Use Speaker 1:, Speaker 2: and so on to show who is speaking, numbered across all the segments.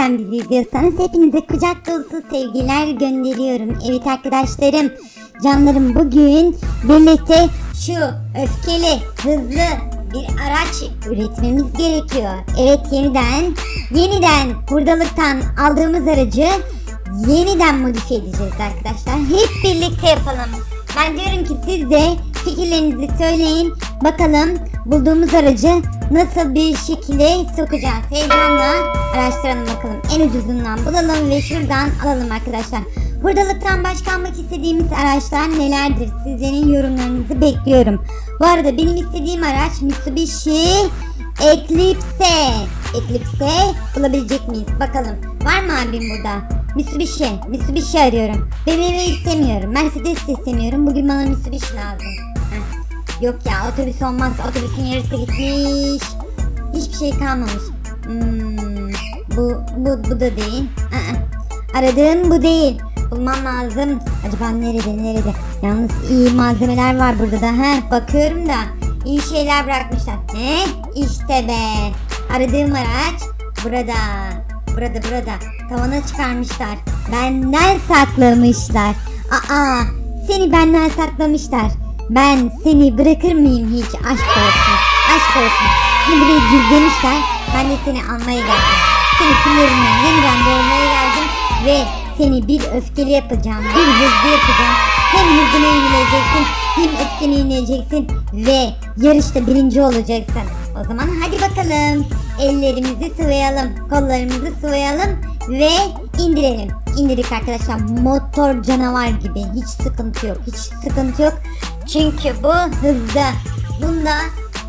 Speaker 1: nereden bizi izliyorsanız hepinize kucak dolusu sevgiler gönderiyorum. Evet arkadaşlarım, canlarım bugün birlikte şu öfkeli, hızlı bir araç üretmemiz gerekiyor. Evet yeniden, yeniden hurdalıktan aldığımız aracı yeniden modifiye edeceğiz arkadaşlar. Hep birlikte yapalım. Ben diyorum ki siz de fikirlerinizi söyleyin. Bakalım bulduğumuz aracı nasıl bir şekilde sokacağız. Heyecanla araştıralım bakalım. En ucuzundan bulalım ve şuradan alalım arkadaşlar. Buradalıktan başka almak istediğimiz araçlar nelerdir? Sizlerin yorumlarınızı bekliyorum. Bu arada benim istediğim araç Mitsubishi Eclipse. Eclipse bulabilecek miyiz? Bakalım. Var mı abim burada? Mitsubishi. Mitsubishi arıyorum. BMW istemiyorum. Mercedes de istemiyorum. Bugün bana Mitsubishi lazım. Yok ya otobüs olmaz. Otobüsün yarısı gitmiş. Hiçbir şey kalmamış. Hmm, bu, bu, bu da değil. Aa, aradığım bu değil. Bulmam lazım. Acaba nerede nerede? Yalnız iyi malzemeler var burada da. He, bakıyorum da iyi şeyler bırakmışlar. Ne? İşte be. Aradığım araç burada. Burada burada. Tavana çıkarmışlar. Benden saklamışlar. Aa, seni benden saklamışlar. Ben seni bırakır mıyım hiç? Aşk olsun. Aşk olsun. Seni buraya gizlemişler. Ben de seni almaya geldim. Seni kullerinden yeniden doğurmaya geldim. Ve seni bir öfkeli yapacağım. Bir hızlı yapacağım. Hem hızına yenileceksin hem öfkeni yeneceksin. Ve yarışta birinci olacaksın. O zaman hadi bakalım. Ellerimizi sıvayalım. Kollarımızı sıvayalım. Ve indirelim. İndirdik arkadaşlar. Motor canavar gibi. Hiç sıkıntı yok. Hiç sıkıntı yok. Çünkü bu hızda. Bunda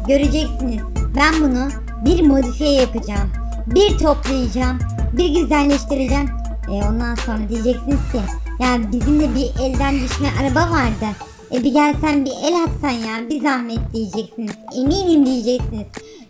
Speaker 1: göreceksiniz. Ben bunu bir modifiye yapacağım. Bir toplayacağım. Bir güzelleştireceğim. E ondan sonra diyeceksiniz ki ya bizim de bir elden düşme araba vardı. E bir gelsen bir el atsan ya bir zahmet diyeceksiniz. Eminim diyeceksiniz.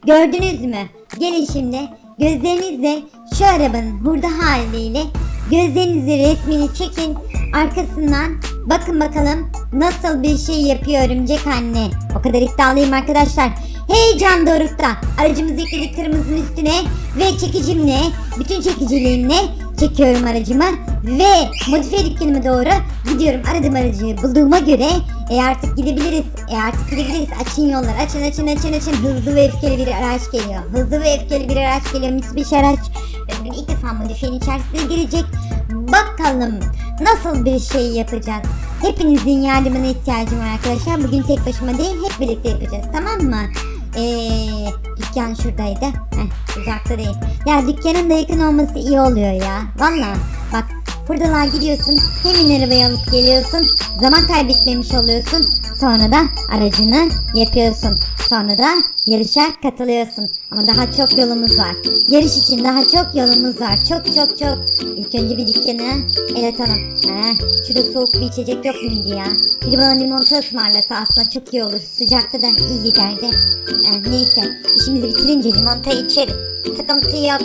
Speaker 1: Gördünüz mü? Gelin şimdi gözlerinizle şu arabanın hurda haliyle gözlerinizle resmini çekin. Arkasından bakın bakalım nasıl bir şey yapıyor örümcek anne. O kadar iddialıyım arkadaşlar. Heyecan dorukta. Aracımızı yükledik tırımızın üstüne ve çekicimle, bütün çekiciliğimle çekiyorum aracımı ve modifiye dükkanıma doğru gidiyorum. Aradığım aracı bulduğuma göre e artık gidebiliriz. E artık gidebiliriz. Açın yollar. Açın açın açın açın. Hızlı ve öfkeli bir araç geliyor. Hızlı ve öfkeli bir araç geliyor. Mitsubishi araç. Bugün ilk defa modifiyenin içerisine girecek. Bakalım nasıl bir şey yapacağız. Hepinizin yardımına ihtiyacım var arkadaşlar. Bugün tek başıma değil hep birlikte yapacağız tamam mı? Eee dükkan şuradaydı. Heh, uzakta değil. Ya dükkanın da yakın olması iyi oluyor ya. Valla bak buradalar gidiyorsun. Hemen arabayı alıp geliyorsun. Zaman kaybetmemiş oluyorsun. Sonra da aracını yapıyorsun. Sonra da yarışa katılıyorsun. Ama daha çok yolumuz var. Yarış için daha çok yolumuz var. Çok çok çok. İlk önce bir dükkanı el atalım. Heh, şurada soğuk bir içecek yok muydu ya? Biri bana limonata ısmarlasa aslında çok iyi olur. Sıcakta da iyi giderdi. Eh, neyse işimizi bitirince limonata içeriz. Sıkıntı yok.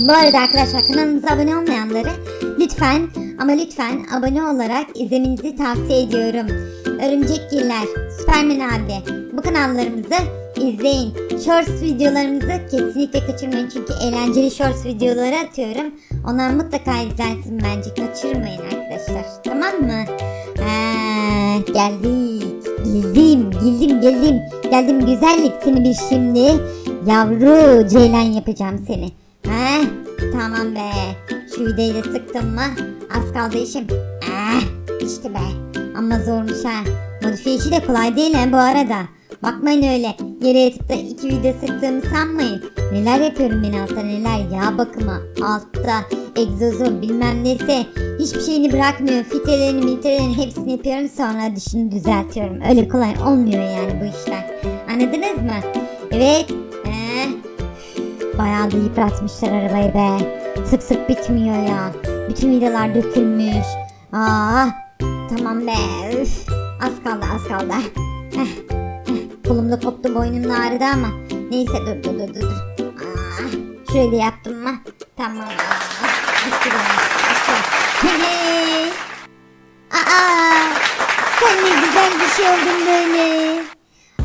Speaker 1: Bu arada arkadaşlar kanalımıza abone olmayanları lütfen ama lütfen abone olarak izlemenizi tavsiye ediyorum. Örümcekgiller, Süpermen abi bu kanallarımızı izleyin. Shorts videolarımızı kesinlikle kaçırmayın çünkü eğlenceli shorts videoları atıyorum. Onlar mutlaka izlensin bence kaçırmayın arkadaşlar tamam mı? Ha, geldik. Geldim, geldim, geldim. Geldim güzellik seni bir şimdi. Yavru ceylan yapacağım seni. Ha, tamam be. Şu videoyu da sıktım mı? Az kaldı işim. Ah, işte be. Ama zormuş ha. Modifiye işi de kolay değil ha bu arada. Bakmayın öyle. Yere yatıp da iki video sıktığımı sanmayın. Neler yapıyorum ben altta neler. Yağ bakımı, altta, egzozu bilmem nesi. Hiçbir şeyini bırakmıyor. Filtrelerini, miltrelerini hepsini yapıyorum. Sonra dışını düzeltiyorum. Öyle kolay olmuyor yani bu işler. Anladınız mı? Evet. Ee, Bayağı da yıpratmışlar arabayı be. Sık sık bitmiyor ya. Bütün vidalar dökülmüş. Aa, tamam be. Üf. Az kaldı az kaldı. Heh, heh. Kolum da koptu boynum da ağrıdı ama. Neyse dur dur dur dur. Aa, şöyle yaptım mı? Tamam. Benim. Bitti. Hey. Aa, sen ne güzel bir şey oldun böyle.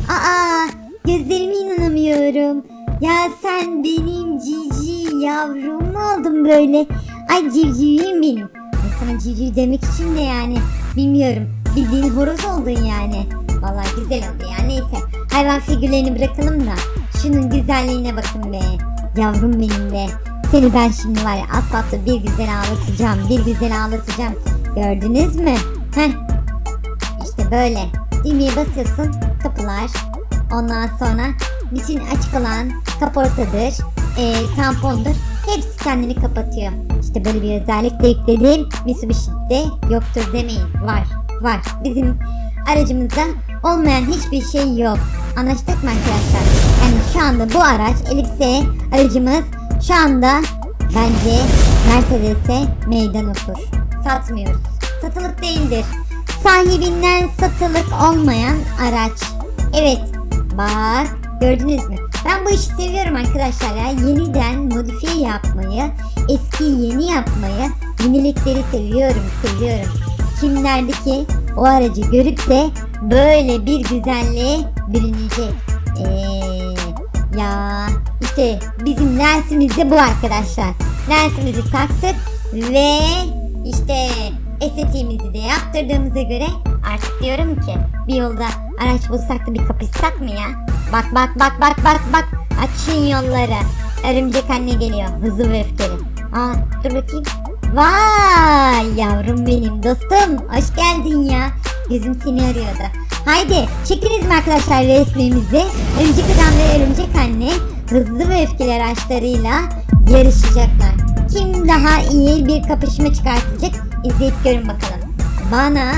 Speaker 1: Aa, gözlerime inanamıyorum. Ya sen benim cici yavrum oldum böyle? Ay civcivim benim. Ay sana civciv demek için de yani bilmiyorum. Bildiğin horoz oldun yani. Vallahi güzel oldu ya neyse. Hayvan figürlerini bırakalım da. Şunun güzelliğine bakın be. Yavrum benim be. Seni ben şimdi var ya asfaltta bir güzel ağlatacağım. Bir güzel ağlatacağım. Gördünüz mü? Heh. İşte böyle. Düğmeye basıyorsun. Kapılar. Ondan sonra bütün açık olan kaportadır, e, tampondur. Hepsi kendini kapatıyor. İşte böyle bir özellik de yükledim. Mitsubishi'de yoktur demeyin. Var. Var. Bizim aracımızda olmayan hiçbir şey yok. Anlaştık mı arkadaşlar? Yani şu anda bu araç Elipse aracımız şu anda bence Mercedes'e meydan okur. Satmıyoruz. Satılık değildir. Sahibinden satılık olmayan araç. Evet. Bak gördünüz mü? Ben bu işi seviyorum arkadaşlar ya. Yeniden modifiye yapmayı, eskiyi yeni yapmayı, yenilikleri seviyorum, seviyorum. Kimlerdi ki o aracı görüp de böyle bir güzelliğe bürünecek. Eee ya işte bizim lensimiz de bu arkadaşlar. Lensimizi taktık ve işte estetiğimizi de yaptırdığımıza göre artık diyorum ki bir yolda araç bulsak da bir kapışsak mı ya? Bak bak bak bak bak bak açın yolları. Örümcek anne geliyor hızlı ve öfkeli. Aa dur bakayım. Vay yavrum benim dostum hoş geldin ya. Gözüm seni arıyordu. Haydi çekiniz mi arkadaşlar resmimizi? Örümcek adam ve örümcek anne hızlı ve öfkeli araçlarıyla yarışacaklar. Kim daha iyi bir kapışma çıkartacak? İzleyip görün bakalım. Bana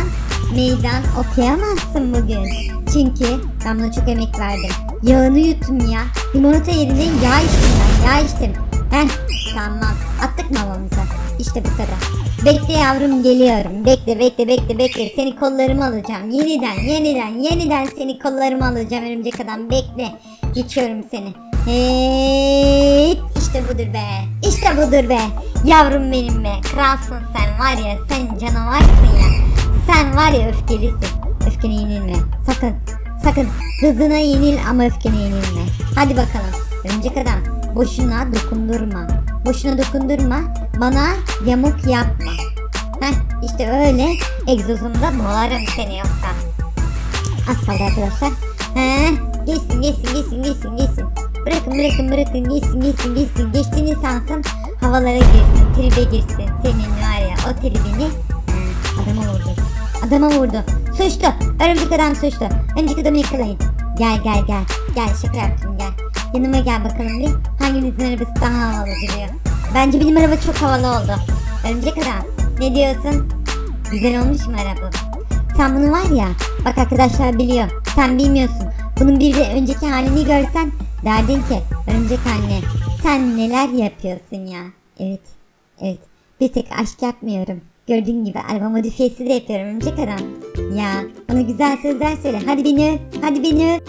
Speaker 1: meydan okuyamazsın bugün. Çünkü buna çok emek verdim. Yağını yuttum ya. Limonata yerine yağ içtim ben. Yağ içtim. Heh tamam. Attık mı havamıza? İşte bu kadar. Bekle yavrum geliyorum. Bekle bekle bekle bekle. Seni kollarıma alacağım. Yeniden yeniden yeniden seni kollarıma alacağım örümcek adam. Bekle. Geçiyorum seni. Hey, işte budur be. İşte budur be. Yavrum benim be. Kralsın sen var ya. Sen canavarsın ya. Sen var ya öfkelisin. Öfkene yenilme. Sakın. Sakın. Hızına yenil ama öfkene yenilme. Hadi bakalım. Örümcek adam. Boşuna dokundurma. Boşuna dokundurma. Bana yamuk yapma. Heh işte öyle. Egzozumda boğarım seni yoksa. Az kaldı arkadaşlar. He, geçsin geçsin geçsin geçsin geçsin. Bırakın bırakın bırakın geçsin geçsin geçsin. Geçtiğini sansın havalara girsin. Tribe girsin. Senin var ya o tribini. Adama vurdu. Adama vurdu. Suçlu. Örümcek adam suçlu. Örümcek adamı yakalayın. Gel gel gel. Gel şaka yaptım gel. Yanıma gel bakalım bir. Hangimizin arabası daha havalı duruyor. Bence benim araba çok havalı oldu. Örümcek adam. Ne diyorsun? Güzel olmuş mu araba? Sen bunu var ya, bak arkadaşlar biliyor, sen bilmiyorsun. Bunun bir de önceki halini görsen derdin ki, örümcek anne sen neler yapıyorsun ya. Evet, evet bir tek aşk yapmıyorum. Gördüğün gibi araba modifiyesi de yapıyorum örümcek adam. Ya bana güzel sözler söyle. Hadi beni hadi beni.